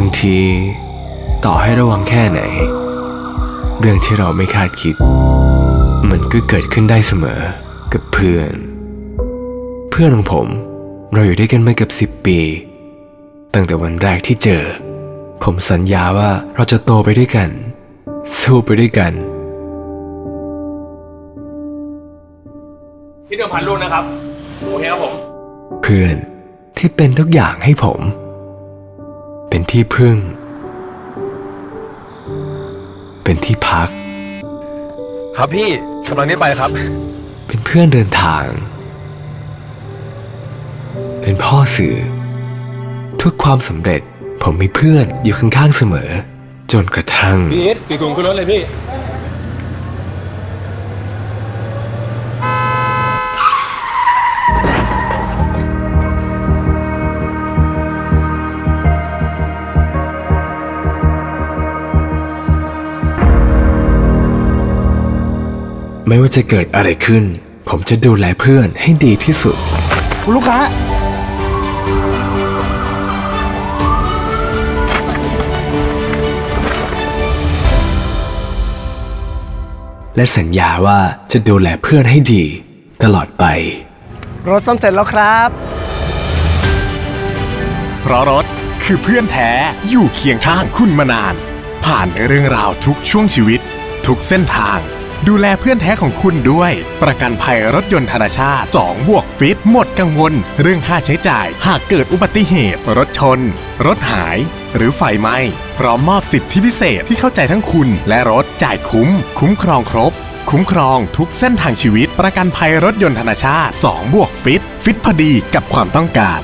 บางที ต่อให้ระวังแค่ไหน เรื่องที่เราไม่คาดคิด มันก็เกิดขึ้นได้เสมอกับเพื่อน เพื่อนของผม เราอยู่ด้วยกันมาเกือบสิบปี ตั้งแต่วันแรกที่เจอ ผมสัญญาว่าเราจะโตไปด้วยกัน สู้ไปด้วยกันที่เดิมพันลูกนะครับโอเคครับผม เพื่อนที่เป็นทุกอย่างให้ผม เป็นที่พึ่ง เป็นที่พัก ครับพี่กำลังนี้ไปครับ เป็นเพื่อนเดินทาง เป็นพ่อสื่อ ทุกความสำเร็จผมมีเพื่อนอยู่ข้างๆเสมอ จนกระทั่ง พี่อิทสี่ถุงขึ้นรถเลยพี่ ไม่ว่าจะเกิดอะไรขึ้น ผมจะดูแลเพื่อนให้ดีที่สุด คุณลูกค้า และสัญญาว่าจะดูแลเพื่อนให้ดี ตลอดไป รถซ่อมเสร็จแล้วครับ เพราะรถคือเพื่อนแท้อยู่เคียงข้างคุณมานาน ผ่านเรื่องราวทุกช่วงชีวิต ทุกเส้นทาง ดูแลเพื่อนแท้ของคุณด้วย ประกันภัยรถยนต์ธนาชาติ 2 บวกฟิตหมดกังวล เรื่องค่าใช้จ่าย หากเกิดอุบัติเหตุ รถชน รถหาย หรือไฟไหม้พร้อมมอบสิทธิพิเศษที่เข้าใจทั้งคุณและรถจ่ายคุ้ม คุ้มครองครบ คุ้มครองทุกเส้นทางชีวิต ประกันภัยรถยนต์ธนาชาติ 2 บวกฟิต ฟิตพอดีกับความต้องการ